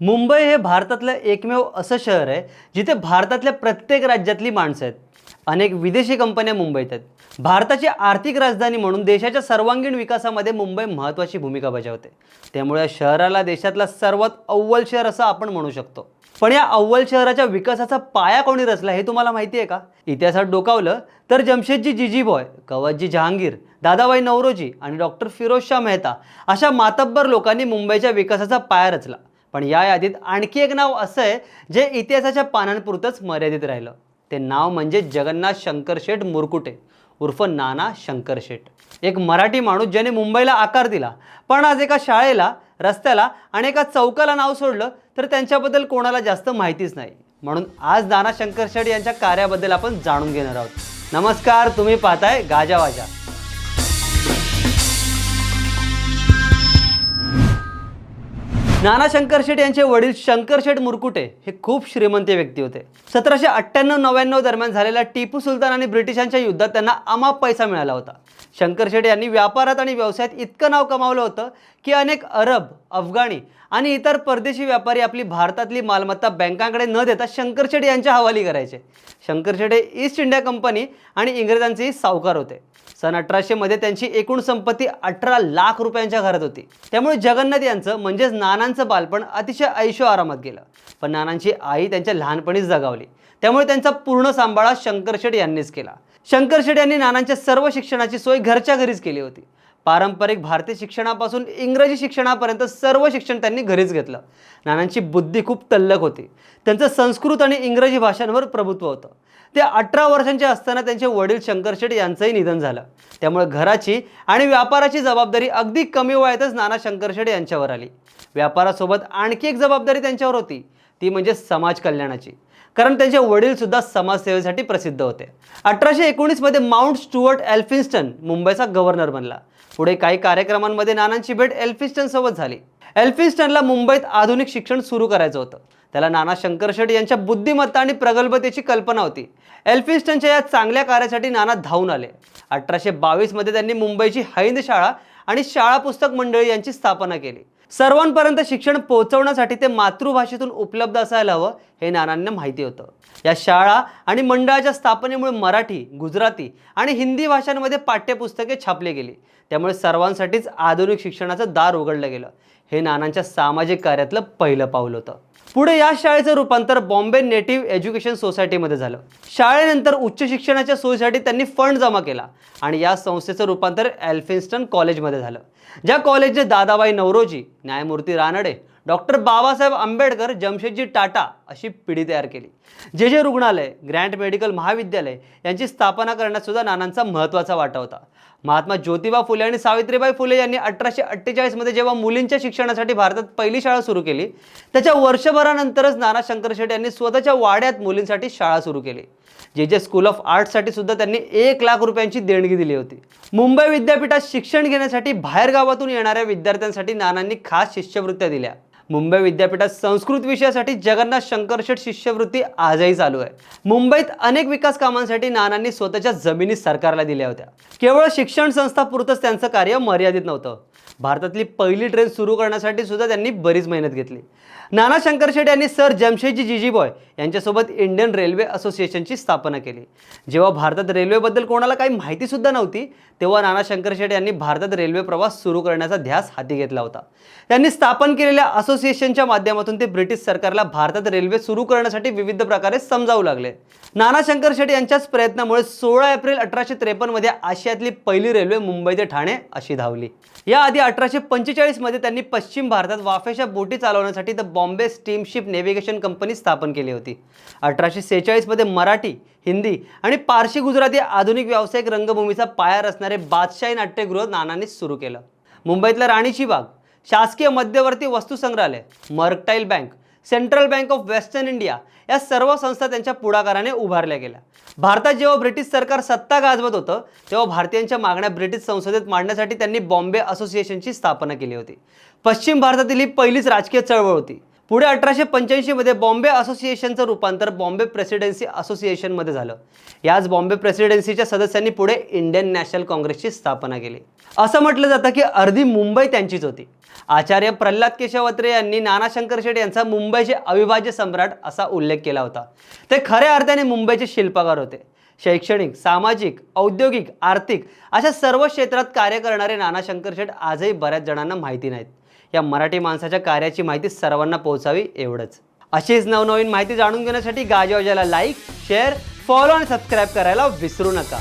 मुंबई हे भारतातलं एकमेव असं शहर आहे जिथे भारतातल्या प्रत्येक राज्यातली माणसं आहेत. अनेक विदेशी कंपन्या मुंबईत आहेत. भारताची आर्थिक राजधानी म्हणून देशाच्या सर्वांगीण विकासामध्ये मुंबई महत्त्वाची भूमिका बजावते. त्यामुळे या शहराला देशातला सर्वात अव्वल शहर असं आपण म्हणू शकतो. पण या अव्वल शहराच्या विकासाचा पाया कोणी रचला हे तुम्हाला माहिती आहे का? इतिहासात डोकावलं तर जमशेदजी जिजीबॉय कवचजी जहांगीर दादाबाई नवरोजी आणि डॉक्टर फिरोज शाह मेहता अशा मातब्बर लोकांनी मुंबईच्या विकासाचा पाया रचला. पण या यादीत आणखी एक नाव असं आहे जे इतिहासाच्या पानांपुरतंच मर्यादित राहिलं. ते नाव म्हणजे जगन्नाथ शंकरशेठ मुरकुटे उर्फ नाना शंकरशेठ एक मराठी माणूस ज्याने मुंबईला आकार दिला पण आज एका शाळेला रस्त्याला आणि एका चौकाला नाव सोडलं तर त्यांच्याबद्दल कोणाला जास्त माहितीच नाही. म्हणून आज नाना शंकरशेठ यांच्या कार्याबद्दल आपण जाणून घेणार आहोत. नमस्कार तुम्ही पाहताय गाजावाजा नाना शंकरशेठ यांचे वडील शंकरशेठ मुरकुटे हे खूप श्रीमंत व्यक्ती होते. सतराशे अठ्ठ्याण्णव नव्याण्णव दरम्यान झालेल्या टिपू सुलतान आणि ब्रिटिशांच्या युद्धात त्यांना अमाप पैसा मिळाला होता. शंकर शेटे यांनी व्यापारात आणि व्यवसायात इतकं नाव कमावलं होतं की अनेक अरब अफगाणी आणि इतर परदेशी व्यापारी आपली भारतातली मालमत्ता बँकांकडे न देता शंकर शेटे यांच्या हवाली करायचे. Shankar Shete East India company आणि इंग्रजांचेही सावकार होते. सन अठराशेमध्ये त्यांची एकूण संपत्ती अठरा लाख रुपयांच्या घरात होती. त्यामुळे जगन्नाथ यांचं म्हणजेच नानांचं बालपण अतिशय ऐशो आरामात गेलं. पण नानांची आई त्यांच्या लहानपणीच जगावली. त्यामुळे त्यांचा पूर्ण सांभाळा शंकर शेट यांनीच केला. शंकरशेठ यांनी नानांच्या सर्व शिक्षणाची सोय घरच्या घरीच केली होती. पारंपरिक भारतीय शिक्षणापासून इंग्रजी शिक्षणापर्यंत सर्व शिक्षण त्यांनी घरीच घेतलं. नानांची बुद्धी खूप तल्लक होती. त्यांचं संस्कृत आणि इंग्रजी भाषांवर प्रभुत्व होतं. ते अठरा वर्षांचे असताना त्यांचे वडील शंकरशेठ यांचंही निधन झालं. त्यामुळे घराची आणि व्यापाराची जबाबदारी अगदी कमी वयातच नाना शंकरशेठ यांच्यावर आली. व्यापारासोबत आणखी एक जबाबदारी त्यांच्यावर होती. ती म्हणजे समाज कल्याणाची. कारण त्यांचे वडील सुद्धा समाजसेवेसाठी प्रसिद्ध होते. अठराशे एकोणीसमध्ये माउंट स्टुअर्ट एल्फिन्स्टन मुंबईचा गव्हर्नर बनला. पुढे काही कार्यक्रमांमध्ये नानांची भेट एल्फिन्स्टन सोबत झाली. एल्फिन्स्टनला मुंबईत आधुनिक शिक्षण सुरू करायचं होतं. त्याला नाना शंकरशेठ यांच्या बुद्धिमत्ता आणि प्रगल्भतेची कल्पना होती. एल्फिन्स्टनच्या या चांगल्या कार्यासाठी नाना धावून आले. अठराशे बावीसमध्ये त्यांनी मुंबईची हैंद शाळा आणि शाळा पुस्तक मंडळी यांची स्थापना केली. सर्वांपर्यंत शिक्षण पोहोचवण्यासाठी ते मातृभाषेतून उपलब्ध असायला हवं हे नानांना माहिती होतं. या शाळा आणि मंडळाच्या स्थापनेमुळे मराठी गुजराती आणि हिंदी भाषांमध्ये पाठ्यपुस्तके छापली गेली. त्यामुळे सर्वांसाठीच आधुनिक शिक्षणाचं दार उघडलं गेलं. हे नानांच्या सामाजिक कार्यातलं पहिलं पाऊल होतं. पुढे या शाळेचं रूपांतर बॉम्बे नेटिव्ह एज्युकेशन सोसायटीमध्ये झालं. शाळेनंतर उच्च शिक्षणाच्या सोयीसाठी त्यांनी फंड जमा केला आणि या संस्थेचं रूपांतर एल्फिन्स्टन कॉलेजमध्ये झालं. ज्या कॉलेजने दादाबाई नवरोजी न्यायमूर्ती रानडे डॉक्टर बाबासाहेब आंबेडकर जमशेदजी टाटा अशी पिढी तयार केली. जे जे रुग्णालय ग्रँट मेडिकल महाविद्यालय यांची स्थापना करण्यात सुद्धा नानांचा महत्त्वाचा वाटा होता. महात्मा ज्योतिबा फुले आणि सावित्रीबाई फुले यांनी अठराशे अठ्ठेचाळीसमध्ये जेव्हा मुलींच्या शिक्षणासाठी भारतात पहिली शाळा सुरू केली त्याच्या वर्षभरानंतरच नाना शंकर शंकरशेठ यांनी स्वतःच्या वाड्यात मुलींसाठी शाळा सुरू केली. जे जे स्कूल ऑफ आर्ट्ससाठी सुद्धा त्यांनी एक लाख रुपयांची देणगी दिली होती. मुंबई विद्यापीठात शिक्षण घेण्यासाठी बाहेरगावातून येणाऱ्या विद्यार्थ्यांसाठी नानांनी खास शिष्यवृत्त्या दिल्या. मुंबई विद्यापीठात संस्कृत विषयासाठी जगन्नाथ शंकरशेठ शिष्यवृत्ती आजही चालू आहे. मुंबईत अनेक विकास कामांसाठी नानांनी स्वतःच्या जमिनी सरकारला दिल्या होत्या. केवळ शिक्षण संस्थापुरतंच त्यांचं कार्य मर्यादित नव्हतं. भारतातली पहिली ट्रेन सुरू करण्यासाठी सुद्धा त्यांनी बरीच मेहनत घेतली. नाना शंकरशेठ यांनी सर जमशेदजी जिजीबॉय यांच्यासोबत इंडियन रेल्वे असोसिएशनची स्थापना केली. जेव्हा भारतात रेल्वेबद्दल कोणाला काही माहितीसुद्धा नव्हती तेव्हा नाना शंकरशेठ यांनी भारतात रेल्वे प्रवास सुरू करण्याचा ध्यास हाती घेतला होता. त्यांनी स्थापन केलेल्या असोसिएशनच्या माध्यमातून ते ब्रिटिश सरकारला भारतात रेल्वे सुरू करण्यासाठी विविध प्रकारे समजावू लागले. नाना शेट्टी यांच्याच प्रयत्नामुळे सोळा एप्रिल अठराशे त्रेपन्नमध्ये आशियातली पहिली रेल्वे मुंबई ते ठाणे अशी धावली. याआधी अठराशे पंचेचाळीसमध्ये त्यांनी पश्चिम भारतात वाफेच्या बोटी चालवण्यासाठी the Bombay steamship navigation company स्थापन केली होती. अठराशे सेहेचाळीसमध्ये मराठी हिंदी आणि पारशी गुजराती आधुनिक व्यावसायिक रंगभूमीचा पाया रचणारे बादशाही नाट्यगृह नानांनी सुरू केलं. मुंबईतल्या राणीची बाग शासकीय मध्यवर्ती वस्तू संग्रहालय mercantile bank central bank of western India या सर्व संस्था त्यांच्या पुढाकाराने उभारल्या गेल्या. भारतात जेव्हा ब्रिटिश सरकार सत्ता गाजवत होतं तेव्हा भारतीयांच्या मागण्या ब्रिटिश संसदेत मांडण्यासाठी त्यांनी बॉम्बे असोसिएशनची स्थापना केली होती. पश्चिम भारतातील ही पहिलीच राजकीय चळवळ होती. पुढे अठराशे पंच्याऐंशीमध्ये बॉम्बे असोसिएशनचं रूपांतर बॉम्बे प्रेसिडेन्सी असोसिएशनमध्ये झालं. याच बॉम्बे प्रेसिडेन्सीच्या सदस्यांनी पुढे इंडियन नॅशनल काँग्रेसची स्थापना केली. असं म्हटलं जातं की अर्धी मुंबई त्यांचीच होती. आचार्य प्रल्हाद केशवत्रे यांनी नाना शंकर शेठ यांचा मुंबईचे अविभाज्य सम्राट असा उल्लेख केला होता. ते खऱ्या अर्थाने मुंबईचे शिल्पकार होते. शैक्षणिक सामाजिक औद्योगिक आर्थिक अशा सर्व क्षेत्रात कार्य करणारे नाना शंकर शेठ आजही बऱ्याच जणांना माहिती नाहीत. या मराठी माणसाच्या कार्याची माहिती सर्वांना पोहोचावी एवढंच. अशीच नवनवीन माहिती जाणून घेण्यासाठी गाजवाजाला लाईक शेअर फॉलो आणि सबस्क्राईब करायला विसरू नका.